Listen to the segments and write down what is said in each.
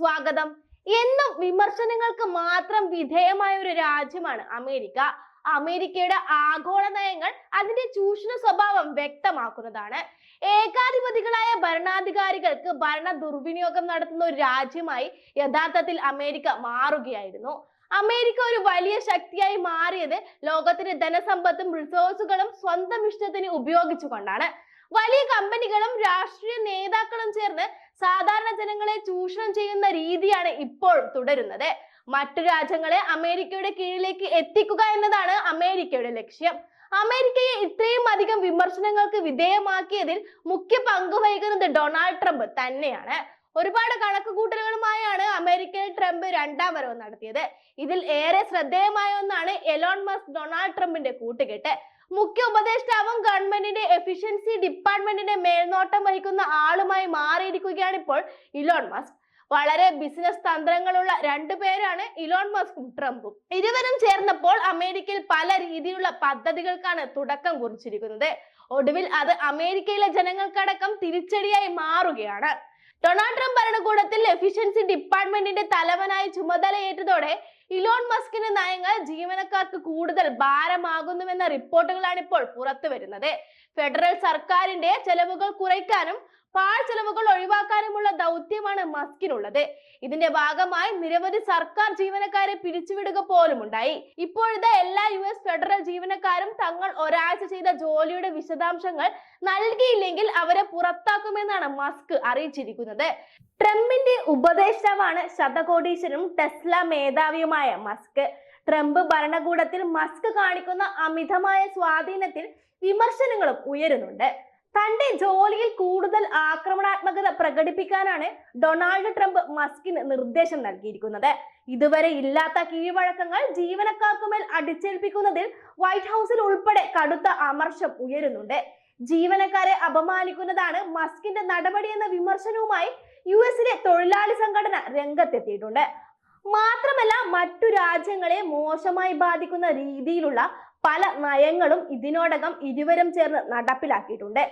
ഗതാഗതം എന്നും വിമർശനങ്ങൾക്ക് മാത്രം വിധേയമായ ഒരു രാജ്യമാണ് അമേരിക്ക. അമേരിക്കയുടെ ആഗോള നയങ്ങൾ അതിന്റെ ചൂഷണ സ്വഭാവം വ്യക്തമാക്കുന്നതാണ്. ഏകാധിപതികളായ ഭരണാധികാരികൾക്ക് ഭരണ ദുർവിനിയോഗം നടത്തുന്ന ഒരു രാജ്യമായി യഥാർത്ഥത്തിൽ അമേരിക്ക മാറുകയായിരുന്നു. അമേരിക്ക ഒരു വലിയ ശക്തിയായി മാറിയത് ലോകത്തിന്റെ ധനസമ്പത്തും റിസോഴ്സുകളും സ്വന്തം ഇഷ്ടത്തിന് ഉപയോഗിച്ചുകൊണ്ടാണ്. വലിയ കമ്പനികളും രാഷ്ട്രീയ നേതാക്കളും ചേർന്ന് സാധാരണ ജനങ്ങളെ ചൂഷണം ചെയ്യുന്ന രീതിയാണ് ഇപ്പോൾ തുടരുന്നത്. മറ്റു രാജ്യങ്ങളെ അമേരിക്കയുടെ കീഴിലേക്ക് എത്തിക്കുക എന്നതാണ് അമേരിക്കയുടെ ലക്ഷ്യം. അമേരിക്കയെ ഇത്രയും അധികം വിമർശനങ്ങൾക്ക് വിധേയമാക്കിയതിൽ മുഖ്യ പങ്ക് വഹിക്കുന്നത് ഡൊണാൾഡ് ട്രംപ് തന്നെയാണ്. ഒരുപാട് കണക്കുകൂട്ടലുകളുമായാണ് അമേരിക്കയിൽ ട്രംപ് രണ്ടാം വരവ് നടത്തിയത്. ഇതിൽ ഏറെ ശ്രദ്ധേയമായ ഒന്നാണ് എലോൺ മസ്ക് ഡൊണാൾഡ് ട്രംപിന്റെ കൂട്ടുകെട്ട്. മുഖ്യ ഉപദേഷ്ടാവും ഗവൺമെന്റിന്റെ എഫിഷ്യൻസി ഡിപ്പാർട്ട്മെന്റിന്റെ മേൽനോട്ടം വഹിക്കുന്ന ആളുമായി മാറിയിരിക്കുകയാണ് ഇപ്പോൾ ഇലോൺ മസ്ക്. വളരെ ബിസിനസ് തന്ത്രങ്ങളുള്ള രണ്ടു പേരാണ് ഇലോൺ മസ്കും ട്രംപും. ഇരുവരും ചേർന്നപ്പോൾ അമേരിക്കയിൽ പല രീതിയിലുള്ള പദ്ധതികൾക്കാണ് തുടക്കം കുറിച്ചിരിക്കുന്നത്. ഒടുവിൽ അത് അമേരിക്കയിലെ ജനങ്ങൾക്കടക്കം തിരിച്ചടിയായി മാറുകയാണ്. ഡൊണാൾഡ് ട്രംപ് ഭരണകൂടത്തിൽ എഫിഷ്യൻസി ഡിപ്പാർട്ട്മെന്റിന്റെ തലവനായി ചുമതലയേറ്റതോടെ ഇലോൺ മസ്കിന്റെ നയങ്ങൾ ജീവനക്കാർക്ക് കൂടുതൽ ഭാരമാകുന്നുവെന്ന റിപ്പോർട്ടുകളാണ് ഇപ്പോൾ പുറത്തു വരുന്നത് ഫെഡറൽ സർക്കാരിന്റെ ചെലവുകൾ കുറയ്ക്കാനും പാഴ് ചെലവുകൾ ഒഴിവാക്കാനുമുള്ള ദൗത്യമാണ് മസ്കിനുള്ളത്. ഇതിന്റെ ഭാഗമായി നിരവധി സർക്കാർ ജീവനക്കാരെ പിരിച്ചുവിടുക പോലും ഉണ്ടായി. ഇപ്പോഴത്തെ എല്ലാ യു എസ് ഫെഡറൽ ജീവനക്കാരും തങ്ങൾ ഒരാഴ്ച ചെയ്ത ജോലിയുടെ വിശദാംശങ്ങൾ നൽകിയില്ലെങ്കിൽ അവരെ പുറത്താക്കുമെന്നാണ് മസ്ക് അറിയിച്ചിരിക്കുന്നത്. ട്രംപിന്റെ ഉപദേഷ്ടാവാണ് ശതകോടീശ്വരനും ടെസ്ല മേധാവിയുമായ മസ്ക്. ട്രംപ് ഭരണകൂടത്തിൽ മസ്ക് കാണിക്കുന്ന അമിതമായ സ്വാധീനത്തിൽ വിമർശനങ്ങളും ഉയരുന്നുണ്ട്. തന്റെ ജോലിയിൽ കൂടുതൽ ആക്രമണാത്മകത പ്രകടിപ്പിക്കാനാണ് ഡൊണാൾഡ് ട്രംപ് മസ്കിന് നിർദ്ദേശം നൽകിയിരിക്കുന്നത്. ഇതുവരെ ഇല്ലാത്ത കീഴ്വഴക്കങ്ങൾ ജീവനക്കാർക്കുമേൽ അടിച്ചേൽപ്പിക്കുന്നതിൽ വൈറ്റ് ഹൗസിൽ ഉൾപ്പെടെ കടുത്ത അമർഷം ഉയരുന്നുണ്ട്. ജീവനക്കാരെ അപമാനിക്കുന്നതാണ് മസ്കിന്റെ നടപടി എന്ന വിമർശനവുമായി യു എസിലെ തൊഴിലാളി സംഘടന രംഗത്തെത്തിയിട്ടുണ്ട്. മാത്രമല്ല മറ്റു രാജ്യങ്ങളെ മോശമായി ബാധിക്കുന്ന രീതിയിലുള്ള പല നയങ്ങളും ഇതിനോടകം ഇരുവരും ചേർന്ന് നടപ്പിലാക്കിയിട്ടുണ്ട്.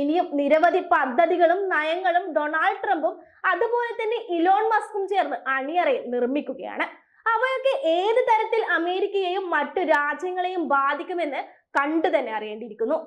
ഇനിയും നിരവധി പദ്ധതികളും നയങ്ങളും ഡൊണാൾഡ് ട്രംപും അതുപോലെ തന്നെ ഇലോൺ മസ്കും ചേർന്ന് അണിയറയിൽ നിർമ്മിക്കുകയാണ്. അവയൊക്കെ ഏത് തരത്തിൽ അമേരിക്കയെയും മറ്റു രാജ്യങ്ങളെയും ബാധിക്കുമെന്ന് കണ്ടു തന്നെ അറിയേണ്ടിയിരിക്കുന്നു.